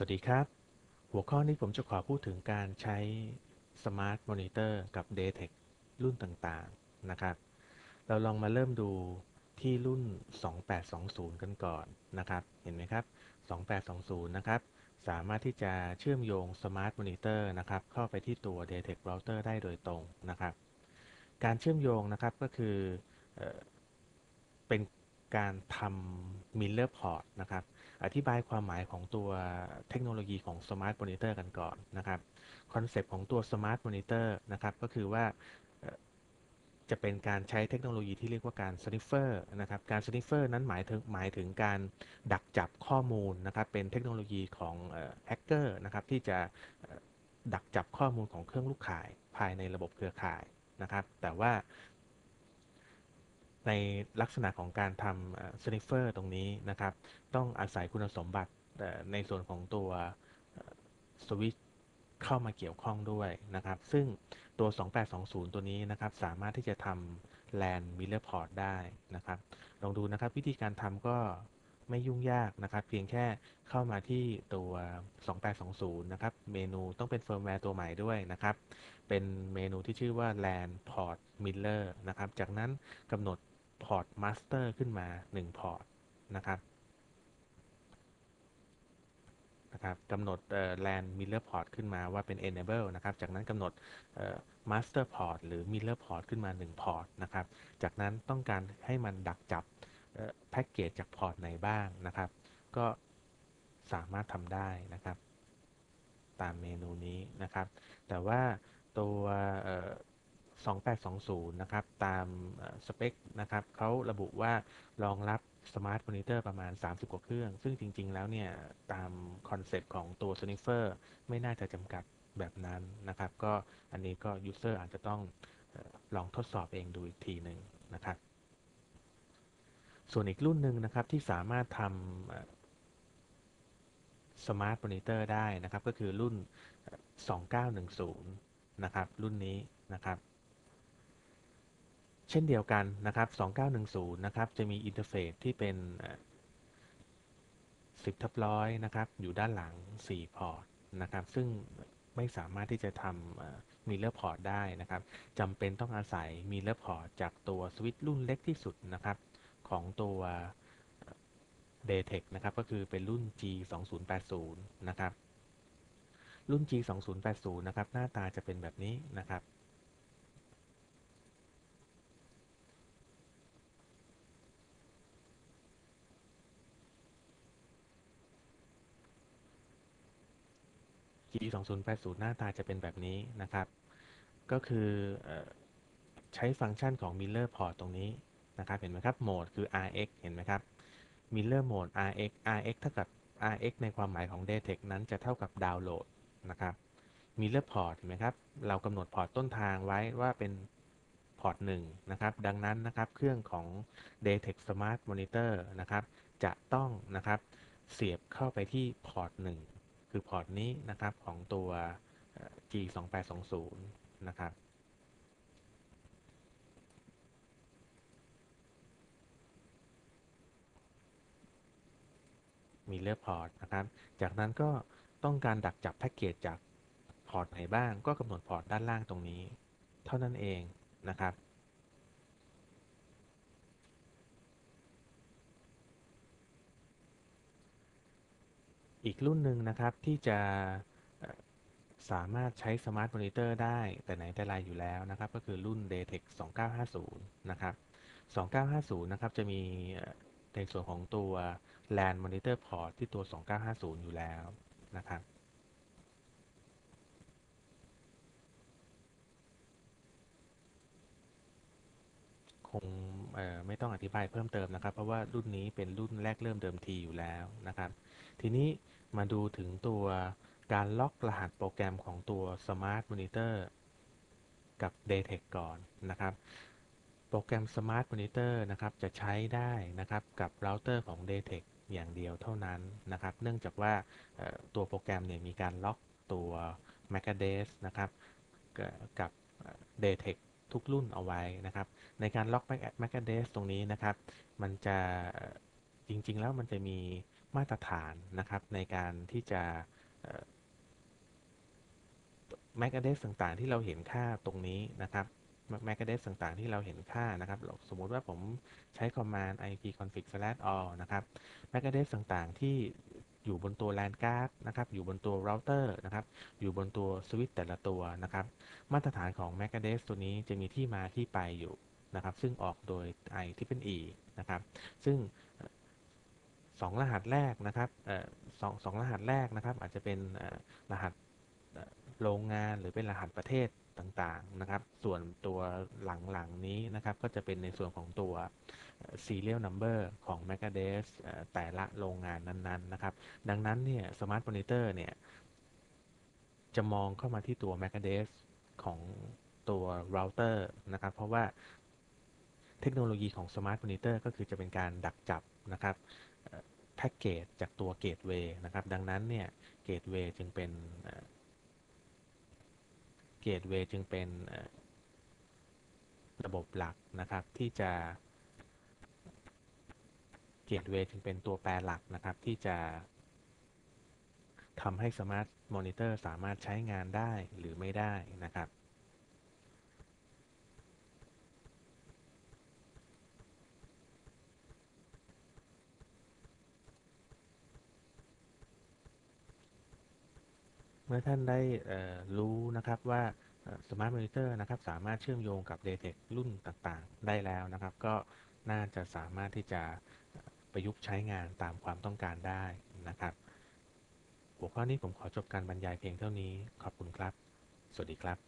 สวัสดีครับ หัวข้อนี้ผมจะขอพูดถึงการใช้ Smart Monitor กับ d a t e c รุ่นต่างๆ นะครับ เราลองมาเริ่มดูที่รุ่น 2820 กันก่อนนะครับ เห็นไหมครับ 2820 นะครับ สามารถที่จะเชื่อมโยง Smart Monitor นะครับ เข้าไปที่ตัว d a t e c Router ได้โดยตรงนะครับ การเชื่อมโยงนะครับก็คือเอเป็นการทำ Mirror Port นะครับ อธิบายความหมายของตัวเทคโนโลยีของ Smart Monitor กันก่อนนะครับคอนเซปต์ของตัว Smart Monitor นะครับก็คือว่าจะเป็นการใช้เทคโนโลยีที่เรียกว่าการ sniffer นะครับ การ sniffer นั้นหมายถึงหมายถึงการดักจับข้อมูลนะครับ เป็นเทคโนโลยีของแฮกเกอร์นะครับที่จะดักจับข้อมูลของเครื่องลูกข่ายภายในระบบเครือข่ายนะครับ แต่ว่า ในลักษณะของการทำ sniffer ตรงนี้นะครับ ต้องอาศัยคุณสมบัติในส่วนของตัวสวิตช์เข้ามาเกี่ยวข้องด้วยนะครับ ซึ่งตัว 2820 ตัวนี้นะครับ สามารถที่จะทำ LAN Mirror Port ได้นะครับ ลองดูนะครับวิธีการทำก็ไม่ยุ่งยากนะครับ เพียงแค่เข้ามาที่ตัว 2820 นะครับ เมนูต้องเป็นเฟิร์มแวร์ตัวใหม่ด้วยนะครับ เป็นเมนูที่ชื่อว่า LAN Port Mirror นะครับ จากนั้นกำหนด พอร์ต Master ขึ้นมา1พอร์ตนะครับนะครับกำหนด LAN Mirror Port ขึ้นมาว่าเป็น Enable นะครับ จากนั้นกำหนด Master Port หรือ Mirror Port ขึ้นมา1พอร์ตนะครับ จากนั้นต้องการให้มันดักจับแพ็กเกจจากพอร์ตไหนบ้างนะครับ ก็สามารถทำได้นะครับ ตามเมนูนี้นะครับ แต่ว่าตัว 2820 นะครับ ตามสเปคนะครับเขาระบุว่ารองรับสมาร์ทมอนิเตอร์ประมาณ 30 กว่าเครื่อง ซึ่งจริง ๆ แล้วเนี่ย ตามคอนเซปต์ของตัว Sniffer ไม่น่าจะจำกัดแบบนั้นนะครับ ก็อันนี้ก็ User อาจจะต้องลองทดสอบเองดูอีกทีหนึ่งนะครับ ส่วนอีกรุ่นหนึ่งนะครับที่สามารถทำสมาร์ทมอนิเตอร์ได้นะครับ ก็คือรุ่น 2910 นะครับ รุ่นนี้นะครับ เช่นเดียวกันนะครับ 2910 นะครับ จะมีอินเทอร์เฟซที่เป็น 10ทับร้อยนะครับ อยู่ด้านหลัง 4 พอร์ตนะครับ ซึ่งไม่สามารถที่จะทำมีเลอร์พอร์ตได้นะครับจำเป็นต้องอาศัยมีเลอร์พอร์ตจากตัวสวิตช์รุ่นเล็กที่สุดนะครับ ของตัว d a t e c นะครับ ก็คือเป็นรุ่น G 2 0 8 0 นะครับ รุ่น G 2 0 8 0 นะครับ หน้าตาจะเป็นแบบนี้นะครับ G 2 0 8 0 หน้าตาจะเป็นแบบนี้นะครับ ก็คืออใช้ฟังก์ชันของ Mirror Port ตรงนี้นะครับเห็นไหมครับโหมดคือ RX เห็นไหมครับ Mirror Mode RX RX เท่ากับ RX ในความหมายของ Daytech นั้นจะเท่ากับดาวน์โหลดนะครับ Mirror Port เห็นไหมครับ เรากำหนดพอร์ตต้นทางไว้ว่าเป็นพอร์ต1นะครับ ดังนั้นนะครับเครื่องของ Daytech Smart Monitor นะครับ จะต้องนะครับเสียบเข้าไปที่พอร์ต1 คือพอร์ตนี้นะครับของตัว G 2 8 2 0 นะครับมีเลือกพอร์ตนะครับ จากนั้นก็ต้องการดักจับแพ็กเกจจากพอร์ตไหนบ้าง ก็กำหนดพอร์ตด้านล่างตรงนี้ เท่านั้นเองนะครับ อีกรุ่นหนึ่งนะครับที่จะสามารถใช้สมาร์ทมอนิเตอร์ได้แต่ไหนแต่ไรอยู่แล้วนะครับ ก็คือรุ่น Daytech 2950 นะครับ 2950 นะครับ จะมีเอ่อในส่วนของตัว LAN Monitor Port ที่ตัว 2950 อยู่แล้วนะครับคงไม่ต้องอธิบายเพิ่มเติมนะครับ เพราะว่ารุ่นนี้เป็นรุ่นแรกเริ่มเดิมทีอยู่แล้วนะครับ ทีนี้ มาดูถึงตัวการล็อกรหัสโปรแกรมของตัว Smart Monitor กับ d a t e c ก่อนนะครับ โปรแกรม Smart Monitor นะครับจะใช้ได้นะครับกับเราเตอร์ของ d a t e c อย่างเดียวเท่านั้นนะครับ เนื่องจากว่าตัวโปรแกรมเนี่ยมีการล็อกตัว MAC a d e s นะครับกับ d a t e c ทุกรุ่นเอาไว้นะครับ ในการล็อก MAC a d e s ตรงนี้นะครับ มันจะจริง ๆ แล้วมันจะมี มาตรฐานนะครับในการที่จะเอ่อ MAC address ต่างๆ ที่เราเห็นค่าตรงนี้นะครับ MAC address ต่างๆ ที่เราเห็นค่านะครับเราสมมุติว่าผมใช้ command ipconfig/all นะครับ MAC address ต่างๆ ที่อยู่บนตัว LAN card นะครับ อยู่บนตัว router นะครับ อยู่บนตัวสวิตช์แต่ละตัวนะครับ มาตรฐานของ MAC address ตัวนี้จะมีที่มาที่ไปอยู่นะครับ ซึ่งออกโดย IEEE นะครับ ซึ่ง สองรหัสแรกนะครับสองสองรหัสแรกนะครับ อาจจะเป็นรหัสโรงงานหรือเป็นรหัสประเทศต่างๆนะครับ ส่วนตัวหลังๆนี้นะครับ ก็จะเป็นในส่วนของตัว serial number ของ MAC address แต่ละโรงงานนั้นๆนะครับ ดังนั้นเนี่ย Smart Monitor เนี่ย จะมองเข้ามาที่ตัว MAC address ของตัว router นะครับ เพราะว่าเทคโนโลยีของ Smart Monitor ก็คือจะเป็นการดักจับนะครับ แพ็กเกจจากตัว Gateway นะครับ ดังนั้นเนี่ย Gateway จึงเป็นเอ่อ Gateway จึงเป็นระบบหลักนะครับที่จะ Gateway จึงเป็นตัวแปรหลักนะครับที่จะทำให้ Smart Monitor สามารถใช้งานได้หรือไม่ได้นะครับ เมื่อท่านได้รู้นะครับว่าสมาร์ทมอนิเตอร์นะครับสามารถเชื่อมโยงกับ DTEC รุ่นต่างๆ ได้แล้วนะครับ ก็น่าจะสามารถที่จะประยุกต์ใช้งานตามความต้องการได้นะครับ หัวข้อนี้ผมขอจบการบรรยายเพียงเท่านี้ ขอบคุณครับ สวัสดีครับ